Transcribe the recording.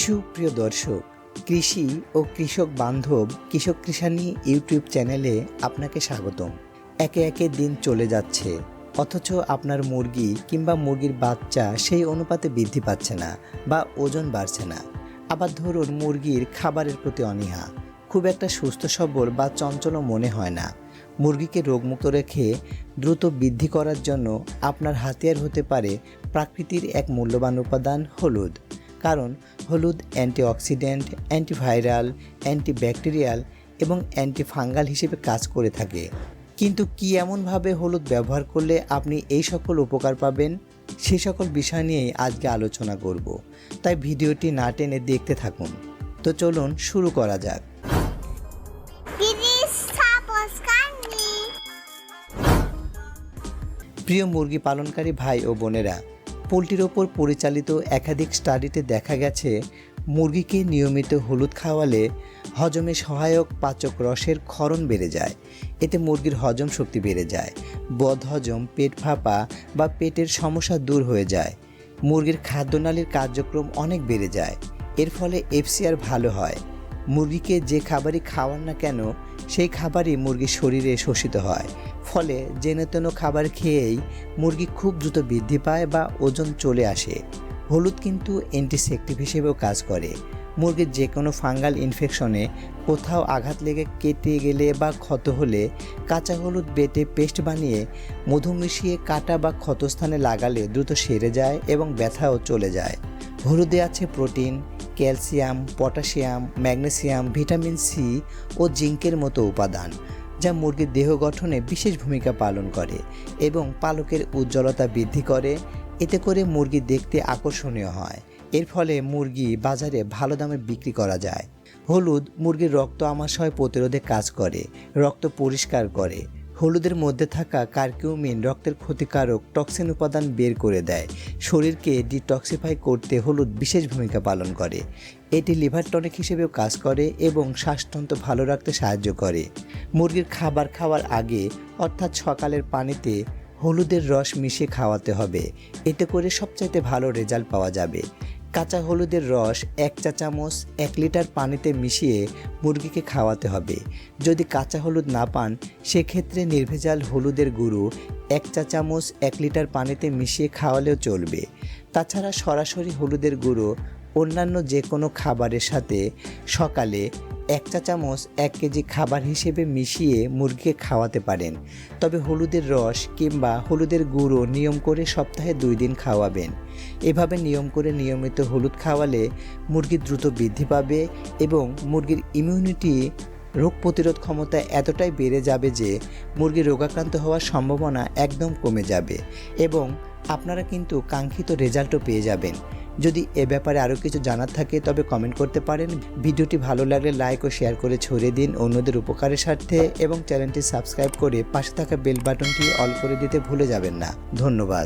সুপ্রিয় দর্শক, কৃষি ও কৃষক বান্ধব কৃষক কৃষানি ইউটিউব চ্যানেলে আপনাকে স্বাগতম। একে একে দিন চলে যাচ্ছে, অথচ আপনার মুরগি কিংবা মুরগির বাচ্চা সেই অনুপাতে বৃদ্ধি পাচ্ছে না বা ওজন বাড়ছে না। আবার ধরুন মুরগির খাবারের প্রতি অনীহা, খুব একটা সুস্থ সবল বা চঞ্চলও মনে হয় না। মুরগিকে রোগমুক্ত রেখে দ্রুত বৃদ্ধি করার জন্য আপনার হাতিয়ার হতে পারে প্রাকৃতির এক মূল্যবান উপাদান হলুদ। কারণ হলুদ অ্যান্টিঅক্সিডেন্ট অ্যান্টিভাইরাল অ্যান্টিব্যাকটেরিয়াল এবং অ্যান্টিফাঙ্গাল হিসেবে কাজ করে থাকে। কিন্তু কি এমনভাবে হলুদ ব্যবহার করলে আপনি এই সকল উপকার পাবেন? সে সকল বিষয় নিয়েই আজকে আলোচনা করব। তাই ভিডিওটি না টেনে দেখতে থাকুন। তো চলুন শুরু করা যাক. প্রিয় মুরগি পালনকারী ভাই ও বোনেরা পোলট্রির ওপর পরিচালিত একাধিক স্টাডিতে দেখা গেছে, মুরগিকে নিয়মিত হলুদ খাওয়ালে হজমে সহায়ক পাচক রসের ক্ষরণ বেড়ে যায়। এতে মুরগির হজম শক্তি বেড়ে যায় বদ হজম পেট ফাঁপা বা পেটের সমস্যা দূর হয়ে যায়। মুরগির খাদ্যনালীর কার্যক্রম অনেক বেড়ে যায়, এর ফলে এফসিআর ভালো হয়। মুরগিকে যে খাবারই খাওয়ান না কেন, সেই খাবারই মুরগির শরীরে শোষিত হয়। ফলে যেন তেন খাবার খেয়েই মুরগি খুব দ্রুত বৃদ্ধি পায় বা ওজন চলে আসে। হলুদ কিন্তু অ্যান্টিসেপটিভ হিসেবেও কাজ করে। মুরগির যে কোনো ফাঙ্গাল ইনফেকশনে কোথাও আঘাত লেগে কেটে গেলে বা ক্ষত হলে কাঁচা হলুদ বেটে পেস্ট বানিয়ে মধু মিশিয়ে কাটা বা ক্ষতস্থানে লাগালে দ্রুত সেরে যায় এবং ব্যথাও চলে যায়। হলুদে আছে protein, calcium, potassium, magnesium, vitamin C ও জিঙ্কের মতো উপাদান। যা মুরগির দেহ গঠনে বিশেষ ভূমিকা পালন করে এবং পালকের উজ্জ্বলতা বৃদ্ধি করে। এতে করে মুরগি দেখতে আকর্ষণীয় হয়। এর ফলে মুরগি বাজারে ভালো দামে বিক্রি করা যায়। হলুদ, মুরগির রক্ত আমাশয় প্রতিরোধে কাজ করে, রক্ত পরিষ্কার করে। হলুদের মধ্যে থাকা কার্কিউমিন রক্তের ক্ষতিকারক টক্সিন উপাদান বের করে দেয়। শরীরকে ডিটক্সিফাই করতে হলুদ বিশেষ ভূমিকা পালন করে। এটি লিভার টনিক হিসেবেও কাজ করে এবং শ্বাসতন্ত্র ভালো রাখতে সাহায্য করে। মুরগির খাবার খাওয়ার আগে, অর্থাৎ সকালের পানিতে হলুদের রস মিশিয়ে খাওয়াতে হবে। এতে করে সবচাইতে ভালো রেজাল্ট পাওয়া যাবে। কাঁচা হলুদের রস, এক চা চামচ, এক লিটার পানিতে মিশিয়ে মুরগিকে খাওয়াতে হবে। যদি কাঁচা হলুদ না পান, সেক্ষেত্রে নির্ভেজাল হলুদের গুঁড়ো, এক চা চামচ, এক লিটার পানিতে মিশিয়ে খাওয়ালেও চলবে। তাছাড়া সরাসরি হলুদের গুঁড়ো অন্যান্য যে কোনো খাবারের সাথে সকালে এক চা চামচ এক কেজি খাবার হিসেবে মিশিয়ে মুরগিকে খাওয়াতে পারেন। তবে হলুদের রস কিংবা হলুদের গুঁড়ো নিয়ম করে সপ্তাহে দুই দিন খাওয়াবেন। এভাবে নিয়ম করে নিয়মিত হলুদ খাওয়ালে মুরগি দ্রুত বৃদ্ধি পাবে এবং মুরগির ইমিউনিটি রোগ প্রতিরোধ ক্ষমতা এতটাই বেড়ে যাবে যে মুরগি রোগাক্রান্ত হওয়ার সম্ভাবনা একদম কমে যাবে এবং আপনারা কিন্তু কাঙ্ক্ষিত রেজাল্টও পেয়ে যাবেন। যদি এ ব্যাপারে আরও কিছু জানার থাকে, তবে কমেন্ট করতে পারেন। ভিডিওটি ভালো লাগলে লাইক ও শেয়ার করে ছড়িয়ে দিন অন্যদের উপকারের স্বার্থে এবং চ্যানেলটি সাবস্ক্রাইব করে পাশে থাকা বেল বাটনটি অল করে দিতে ভুলে যাবেন না। ধন্যবাদ।